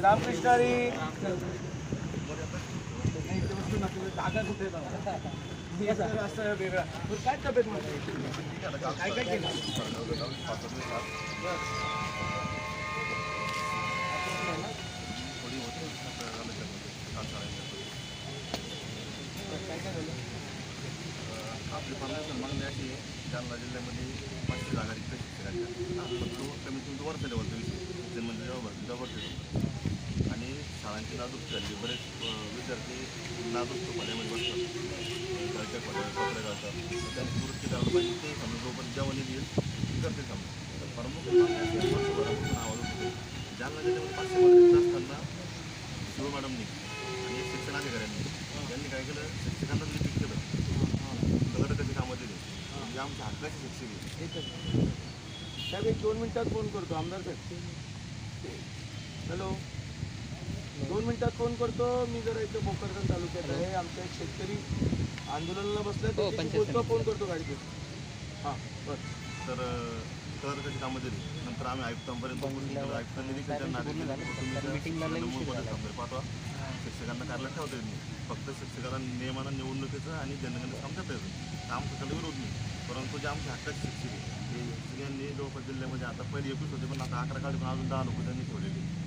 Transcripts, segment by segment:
रामकृष्णारी असं वेगळा काय तब्येत माझी काय काय केलं? काय काय झालं आपली फार्मेशन मागणी अशी आहे जालना जिल्ह्यामध्ये पाचशे जागा रिक्त शिक्षकांच्या पण तो कमीत कमी वरच्या लेवलचा विषय जन्म जवळ जवळ शाळांची नाजूक झाली. बरेच विद्यार्थी नाजूक पाण्यामध्ये बसतात. घरच्या खोड्या कपडे घालतात. त्यांनी दुरुस्ती करायला पाहिजे. ते समजा जोपर्यंत जेवण येईल ती करते समजा तर प्रमुख मागणी आवाज होते. ज्यांना त्याच्यामध्ये पाचशे पदरी असताना शिव मॅडमनी आणि शिक्षण अधिकाऱ्यांनी त्यांनी काय केलं? शिक्षकांना लिपिक केलं कलरकाची कामं दिले? म्हणजे आमच्या हक्काचे शिक्षक आहे. साहेब एक दोन मिनिटात फोन करतो. आमदार साहेब. हॅलो. दोन मिनिटात फोन करतो. मी जरा इथं भोकरदन तालुक्यात आहे. आमचा एक शेतकरी आंदोलनाला बसला त्याच्याशी बोलतो. फोन करतो गाडीतून. हां बरं. तर कामं दिली नंतर आम्ही आयुक्तांपर्यंत पोहोचलो. तर आयुक्तांनी देखील त्यांना आदेश दिले. की तुम्ही त्या मूळ पदात कामगार पाठवा. शिक्षकांना कार्यालयात ठेवता येत नाही फक्त शिक्षकांना नियमानं निवडणुकीचं आणि जनगणनेचं काम करता येतं आमचं त्याला विरोध नाही. परंतु जे आमचे हक्काचे शिक्षक आहे ते सगळ्यांनी जवळपास जिल्ह्यामध्ये आता पहिले एकवीस होते पण आता अकरा काढून अजून दहा लोक त्यांनी ठेवलेले तर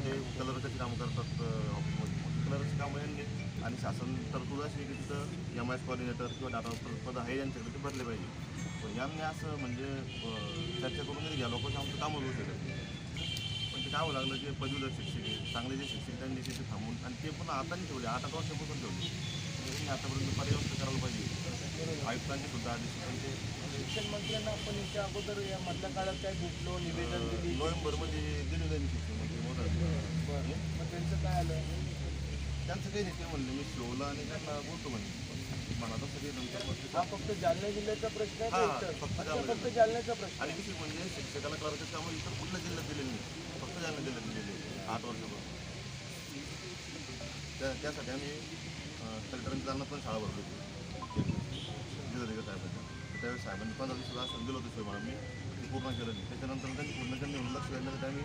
ते कलरकाची कामं करतात ऑफिसमध्ये कलरची कामं यांनी आणि शासन तरतूद अशी की तिथं एम एस कॉर्डिनेटर किंवा डाटा पद आहे यांच्याकडे ते भरले पाहिजे. पण यांनी असं म्हणजे चर्चा करून जरी घ्या लोकांचं आमचं कामं होऊ शकत पण ते काय होऊ लागलं जे पदवीधर शिक्षक चांगले जे शिक्षक त्यांनी तिथे थांबून आणि ते पुन्हा आता ठेवले आठ आठ वर्षापासून ठेवले. आतापर्यंत पर्यवस्था करायला पाहिजे. आयुक्तांचे सुद्धा आदेश त्यांचे शिक्षण मंत्र्यांना आपण याच्या अगोदर या मधल्या काळात काय भेटलो निवेदन नोव्हेंबरमध्ये दिलेलं आहे शिक्षण म्हणजे मोठं बरं मग त्यांचं काय आलं? त्यांचं काही नाही ते म्हणले मी शिवला आणि त्यांना बोलतो म्हणे. मला तसं काही नंतर ते- हा फक्त जालना जिल्ह्याचा प्रश्न आहे हा, का इतर? फक्त अच्छा, जालना फक्त जालन्याचा प्रश्न आणि किती म्हणजे शिक्षकाला क्लर्कचे कामं इतर कुठल्या जिल्ह्यात दिलेली नाही. फक्त जालना जिल्ह्यात दिलेली आठ वर्षापासून. त्या त्यासाठी आम्ही कलेक्टरांची जालना पण शाळा भरली होती. जिल्हाधिकारी साहेबांच्या. त्यावेळेस साहेबांनी पंधरा दिवसाचं असं दिलं होतं सोय मी ते पूर्ण केलं नाही. त्याच्यानंतर त्यांनी पूर्ण केलं म्हणून लक्ष देण्यासाठी आम्ही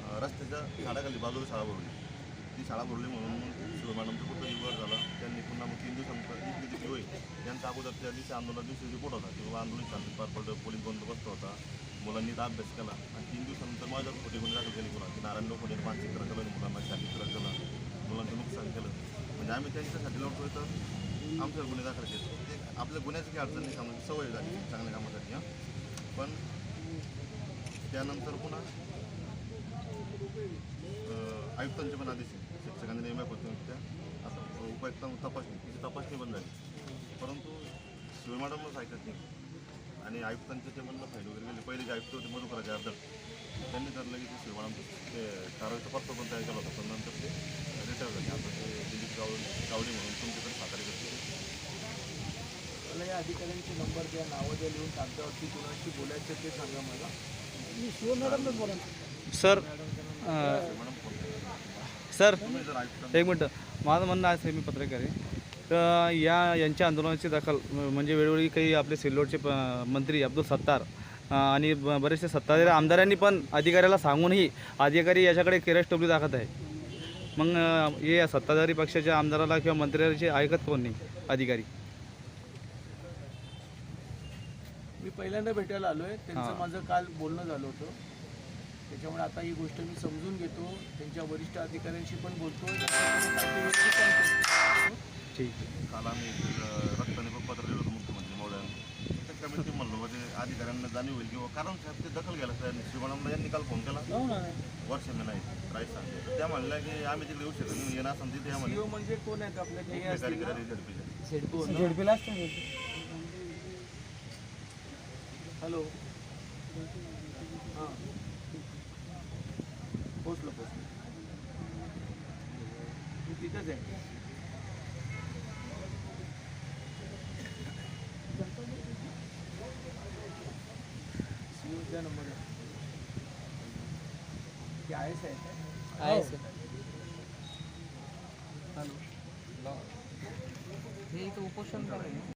अं, रस्त्याच्या झाडाखाली बाजूला शाळा भरली. ती शाळा भरली म्हणून शिव मॅडमचं कुठं निवड झाला. त्यांनी पुन्हा मग तीन दिवसानंतर होईल जी त्यांचा अगोदर त्या दिवशी आंदोलन दिवशी रिपोर्ट होता की बाबा आंदोलन चालू पार पडलं पोलीस बंदोबस्त होता. मुलांनी इथं अभ्यास केला. आणि तीन दिवसानंतर माझ्या खोटे गुन्हे दाखल केले पुन्हा की नारायण लोक मानसिक त्रास केला मुलांना शारीरिक त्रास केला. मुलांचं नुकसान केलं. म्हणजे आम्ही त्यांच्यासाठी लढतोय तर आमच्यावर गुन्हे दाखल केले. ते आपल्या गुन्ह्याची काही अडचण नाही समजा म्हणजे सवय झाली चांगल्या कामासाठी हां. पण त्यानंतर पुन्हा आयुक्तांचे पण आदेश शिक्षकांनी नेमक होते त्या आता उपायुक्त तपासणी तिची तपासणी पण झाली. परंतु शिव मॅडमच ऐकत नाही. आणि आयुक्तांचे ते म्हणणं फाईल वगैरे गेले. पहिले जे आयुक्त होते मधुकराचे अर्धक. त्यांनी ठरलं की ते शिव मॅडमचं ते कारवाईचा पत्ता पण तयार केला होता. पण नंतर ते रिटायर झाले. आता ते दिलीप गावडे गावडे म्हणून तुमच्याकडे सातारे करते मला या अधिकाऱ्यांचे नंबर द्या नावं द्या लिहून कागदावरती कोणाशी बोलायचं ते सांगा मला. मी शिव मॅडमच बोला सर मॅडम. सर एक मिनटं. माझं म्हणणं आहे मी पत्रकार आहे. तर या यांच्या आंदोलनाची दखल म्हणजे वेळोवेळी काही आपले सिल्लोडचे प- मंत्री अब्दुल सत्तार आणि बरेचसे सत्ताधारी आमदारांनी पण अधिकाऱ्याला सांगूनही अधिकारी याच्याकडे केरस टोपली दाखवत आहे मग हे सत्ताधारी पक्षाच्या आमदाराला किंवा मंत्र्याचे ऐकत कोण नाही? अधिकारी. मी पहिल्यांदा भेटायला आलोय. त्यांचं हां. माझं काल बोलणं झालं होतं. त्याच्यामुळे आता ही गोष्ट मी समजून घेतो. त्यांच्या वरिष्ठ अधिकाऱ्यांशी पण बोलतो. ठीक. आहे काल आम्ही रक्ताने पत्र दिलं होतं मुख्यमंत्री महोदयांना त्या कमिटी म्हणलो म्हणजे अधिकाऱ्यांना जाणीव होईल किंवा कारण साहेब ते दखल घ्यायला तयार नाही. यांनी काल फोन केला. वर्ष मी नाही राईस सांगते. त्या म्हणल्या की आम्ही तिकडे येऊ शकत नाही. येणार असं तिथे आम्हाला सीओ म्हणजे कोण आहेत आपल्या ते हे असतील ना? कार्यकारी झडपीचे कोण ना? हॅलो. हां. पोचलो पोचलो मी तिथंच आहे सीओचा नंबर आहे ते आहेच आहे हॅलो हे इथं उपोषण करायचं